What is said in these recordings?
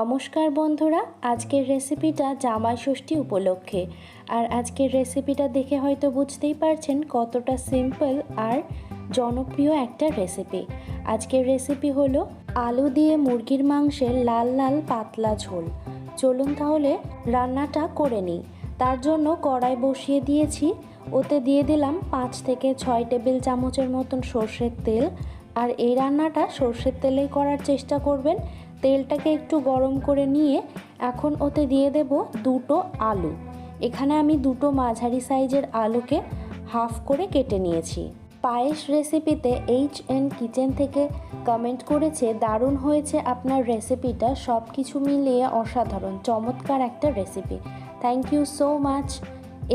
নমস্কার বন্ধুরা, আজকের রেসিপিটা জামাই ষষ্ঠী উপলক্ষে। আর আজকের রেসিপিটা দেখে হয়তো বুঝতেই পারছেন কতটা সিম্পল আর জনপ্রিয় একটা রেসিপি আজকের রেসিপি হলো আলু দিয়ে মুরগির মাংসের লাল লাল, পাতলা ঝোল। চলুন তাহলে রান্নাটা করে নিই। তার জন্য কড়াই বসিয়ে দিয়েছি। ওতে দিয়ে দিলাম পাঁচ থেকে ছয় টেবিল চামচের মতন সর্ষের তেল। আর এই রান্নাটা সর্ষের তেলেই করার চেষ্টা করবেন। তেলটাকে একটু গরম করে নিয়ে এখন ওতে দিয়ে দেব দুটো আলু। এখানে আমি দুটো মাঝারি সাইজের আলুকে হাফ করে কেটে নিয়েছি। পায়েস রেসিপিতে এইচ এন কিচেন থেকে কমেন্ট করেছে, দারুণ হয়েছে আপনার রেসিপিটা। সব কিছু মিলিয়ে অসাধারণ, চমৎকার একটা recipe. Thank you so much.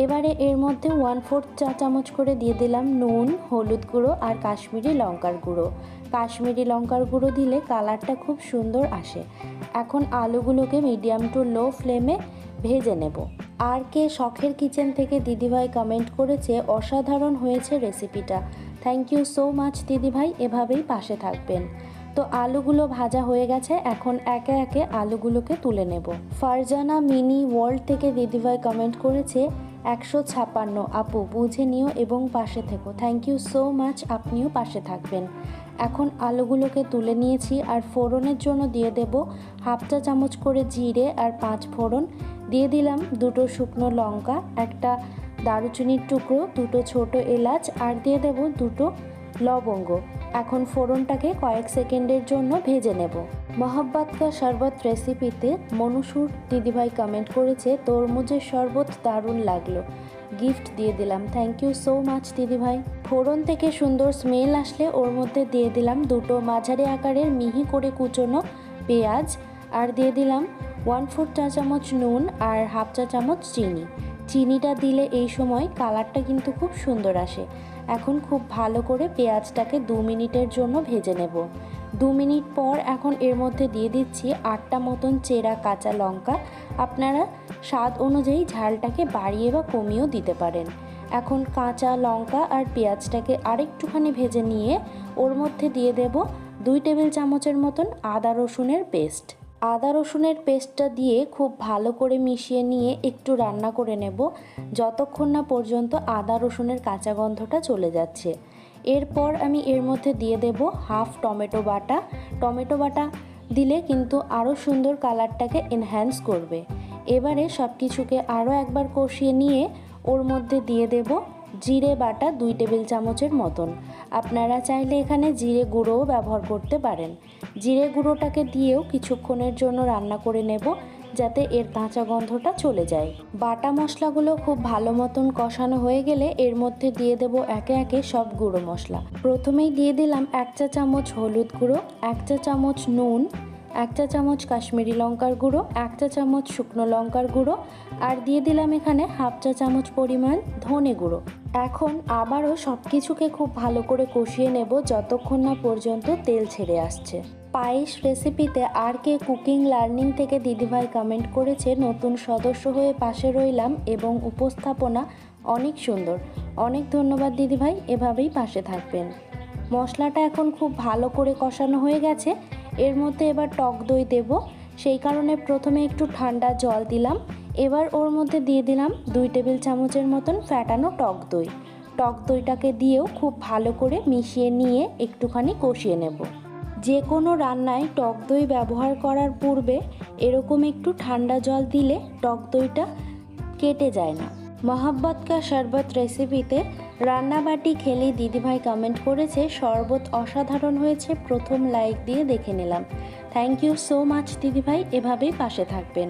এবারে এর মধ্যে ওয়ান ফোর্থ চা চামচ করে দিয়ে দিলাম নুন, হলুদ গুঁড়ো আর কাশ্মীরি লঙ্কার গুঁড়ো। কাশ্মীরি লঙ্কার গুঁড়ো দিলে কালারটা খুব সুন্দর আসে। এখন আলুগুলোকে মিডিয়াম টু লো ফ্লেমে ভেজে নেব। আর কে শখের কিচেন থেকে দিদিভাই কমেন্ট করেছে, অসাধারণ হয়েছে রেসিপিটা থ্যাংক ইউ সো মাচ দিদিভাই, এভাবেই পাশে থাকবেন। তো আলুগুলো ভাজা হয়ে গেছে, এখন একে একে আলুগুলোকে তুলে নেব। ফারজানা মিনি ওয়ার্ল্ড থেকে দিদিভাই কমেন্ট করেছে একশো ছাপান্ন আপু, বুঝে নিও এবং পাশে থেকো। থ্যাংক ইউ সো মাচ আপনিও পাশে থাকবেন। এখন আলুগুলোকে তুলে নিয়েছি আর ফোড়নের জন্য দিয়ে দেব হাফটা চামচ করে জিরে আর পাঁচ ফোড়ন। দিয়ে দিলাম দুটো শুকনো লঙ্কা, একটা দারুচিনির টুকরো, দুটো ছোট এলাচ আর দিয়ে দেব দুটো লবঙ্গ। এখন ফোড়নটাকে কয়েক সেকেন্ডের জন্য ভেজে নেব। মহাব্বাত কা শরবত রেসিপিতে মনুসুর দিদিভাই কমেন্ট করেছে তরমুজের শরবত দারুণ লাগল। গিফট দিয়ে দিলাম। থ্যাংক ইউ সো মাচ দিদিভাই। ফোড়ন থেকে সুন্দর স্মেল আসলে ওর মধ্যে দিয়ে দিলাম দুটো মাঝারি আকারের মিহি করে কুচোনো পেঁয়াজ, আর দিয়ে দিলাম ওয়ান ফোর চা চামচ নুন আর হাফ চা চামচ চিনি। চিনিটা দিলে এই সময় কালারটা কিন্তু খুব সুন্দর আসে। এখন খুব ভালো করে পেঁয়াজটাকে দু মিনিটের জন্য ভেজে নেব। দু মিনিট পর এখন এর মধ্যে দিয়ে দিচ্ছি আটটা মতন চেরা কাঁচা লঙ্কা। আপনারা স্বাদ অনুযায়ী ঝালটাকে বাড়িয়ে বা কমিয়েও দিতে পারেন। এখন কাঁচা লঙ্কা আর পেঁয়াজটাকে আরেকটুখানি ভেজে নিয়ে ওর মধ্যে দিয়ে দেব দুই টেবিল চামচের মতন আদা রসুনের পেস্ট। আদা রসুনের পেস্টটা দিয়ে খুব ভালো করে মিশিয়ে নিয়ে একটু রান্না করে নেব, যতক্ষণ না পর্যন্ত আদা রসুনের কাঁচা গন্ধটা চলে যাচ্ছে। এরপর আমি এর মধ্যে দিয়ে দেব হাফ টমেটো বাটা। টমেটো বাটা দিলে কিন্তু আরও সুন্দর কালারটাকে এনহ্যান্স করবে। এবারে সব কিছুকে আরও একবার কষিয়ে নিয়ে ওর মধ্যে দিয়ে দেব জিরে বাটা দুই টেবিল চামচের মতন। আপনারা চাইলে এখানে জিরে গুঁড়োও ব্যবহার করতে পারেন। জিরে গুঁড়োটাকে দিয়েও কিছুক্ষণের জন্য রান্না করে নেব, যাতে এর কাঁচা গন্ধটা চলে যায়। বাটা মশলাগুলো খুব ভালো মতন কষানো হয়ে গেলে এর মধ্যে দিয়ে দেব একে একে সব গুঁড়ো মশলা। প্রথমেই দিয়ে দিলাম এক চা চামচ হলুদ গুঁড়ো, এক চা চামচ নুন এক চা চামচ কাশ্মীরি লঙ্কার গুঁড়ো এক চা চামচ শুকনো লঙ্কার গুঁড়ো, আর দিয়ে দিলাম এখানে হাফ চা চামচ পরিমাণ ধনে গুঁড়ো। এখন আবারও সব কিছুকে খুব ভালো করে কষিয়ে নেব যতক্ষণ না পর্যন্ত তেল ছেড়ে আসছে। পায়েস রেসিপিতে আর কে কুকিং লার্নিং থেকে দিদিভাই কমেন্ট করেছে, নতুন সদস্য হয়ে পাশে রইলাম এবং উপস্থাপনা অনেক সুন্দর। অনেক ধন্যবাদ দিদিভাই, এভাবেই পাশে থাকবেন। মশলাটা এখন খুব ভালো করে কষানো হয়ে গেছে। এর মধ্যে এবার টক দই দেব। সেই কারণে প্রথমে একটু ঠান্ডা জল দিলাম। এবার ওর মধ্যে দিয়ে দিলাম দুই টেবিল চামচের মতন ফ্যাটানো টক দই। টক দইটাকে দিয়েও খুব ভালো করে মিশিয়ে নিয়ে একটুখানি কষিয়ে নেব। যে কোনো রান্নায় টক দই ব্যবহার করার পূর্বে এরকম একটু ঠান্ডা জল দিলে টক দইটা কেটে যায় না। মহাব্বত কা শরবত রেসিপিতে রান্নাবাটি খেলে দিদিভাই কমেন্ট করেছে, শরবত অসাধারণ হয়েছে, প্রথম লাইক দিয়ে দেখে নিলাম। থ্যাংক ইউ সো মাচ দিদিভাই, এভাবেই পাশে থাকবেন।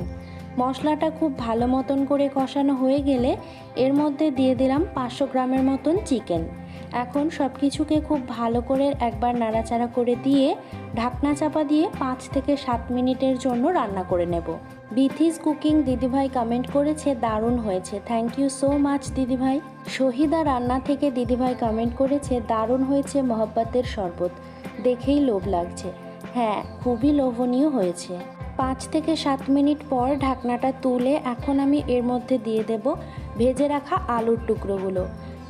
মশলাটা খুব ভালো মতন করে কষানো হয়ে গেলে এর মধ্যে দিয়ে দিলাম পাঁচশো গ্রামের মতন চিকেন। এখন সব কিছুকে খুব ভালো করে একবার নাড়াচাড়া করে দিয়ে ঢাকনা চাপা দিয়ে পাঁচ থেকে সাত মিনিটের জন্য রান্না করে নেব। বিথিস কুকিং দিদিভাই কমেন্ট করেছে, দারুণ হয়েছে। থ্যাংক ইউ সো মাচ দিদিভাই। শহীদা রান্না থেকে দিদিভাই কমেন্ট করেছে, দারুণ হয়েছে মহব্বতের শরবত। দেখেই লোভ লাগছে। হ্যাঁ খুবই লোভনীয় হয়েছে। পাঁচ থেকে সাত মিনিট পর ঢাকনাটা তুলে এখন আমি এর মধ্যে দিয়ে দেব ভেজে রাখা আলুর টুকরোগুলো।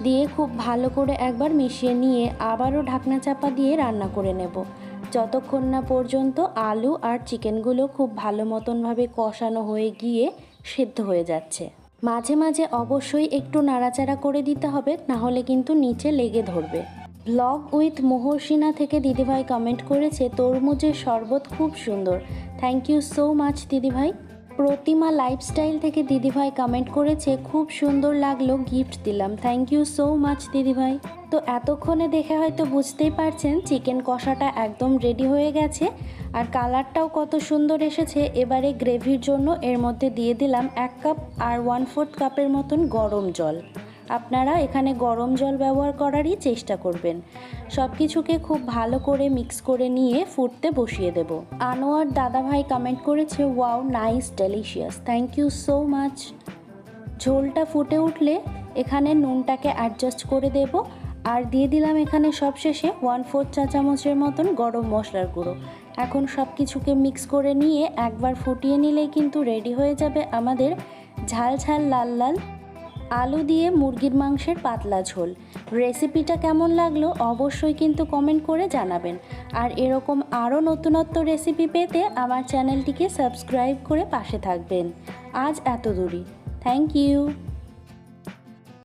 দিয়ে খুব ভালো করে একবার মিশিয়ে নিয়ে আবারও ঢাকনা চাপা দিয়ে রান্না করে নেব। যতক্ষণ না পর্যন্ত আলু আর চিকেনগুলো খুব ভালো মতনভাবে কষানো হয়ে গিয়ে সেদ্ধ হয়ে যাচ্ছে। মাঝে মাঝে অবশ্যই একটু নাড়াচাড়া করে দিতে হবে নাহলে কিন্তু নিচে লেগে ধরবে। ব্লগ উইথ মোহর্ষিনা থেকে দিদিভাই কমেন্ট করেছে, তরমুজের শরবত খুব সুন্দর। থ্যাংক ইউ সো মাচ দিদিভাই। প্রতিমা লাইফস্টাইল থেকে দিদিভাই কমেন্ট করেছে, খুব সুন্দর লাগল গিফট দিলাম। থ্যাংক ইউ সো মাচ দিদিভাই। তো এতক্ষণে দেখে হয়তো বুঝতেই পারছেন চিকেন কষাটা একদম রেডি হয়ে গেছে। আর কালারটাও কত সুন্দর এসেছে, এবারে গ্রেভির জন্য এর মধ্যে দিয়ে দিলাম এক কাপ আর ওয়ান ফোর্থ কাপের মতন গরম জল। আপনারা এখানে গরম জল ব্যবহার করারই চেষ্টা করবেন। সব কিছুকে খুব ভালো করে মিক্স করে নিয়ে ফুটতে বসিয়ে দেব। আনোয়ার দাদাভাই কমেন্ট করেছে wow nice delicious thank you so much ঝোলটা ফুটে উঠলে এখানে নুনটাকে অ্যাডজাস্ট করে দেব। আর দিয়ে দিলাম এখানে সবশেষে ওয়ান ফোর চা চামচের মতন গরম মশলার গুঁড়ো। এখন সব কিছুকে মিক্স করে নিয়ে একবার ফুটিয়ে নিলেই কিন্তু রেডি হয়ে যাবে আমাদের ঝাল ঝাল লাল লাল আলু দিয়ে মুরগির মাংসের পাতলা ঝোল। রেসিপিটা কেমন লাগল অবশ্যই কিন্তু কমেন্ট করে জানাবেন। আর এরকম আরও নতুনত্ব রেসিপি পেতে আমার চ্যানেলটিকে সাবস্ক্রাইব করে পাশে থাকবেন। আজ এত দূরই থ্যাংক ইউ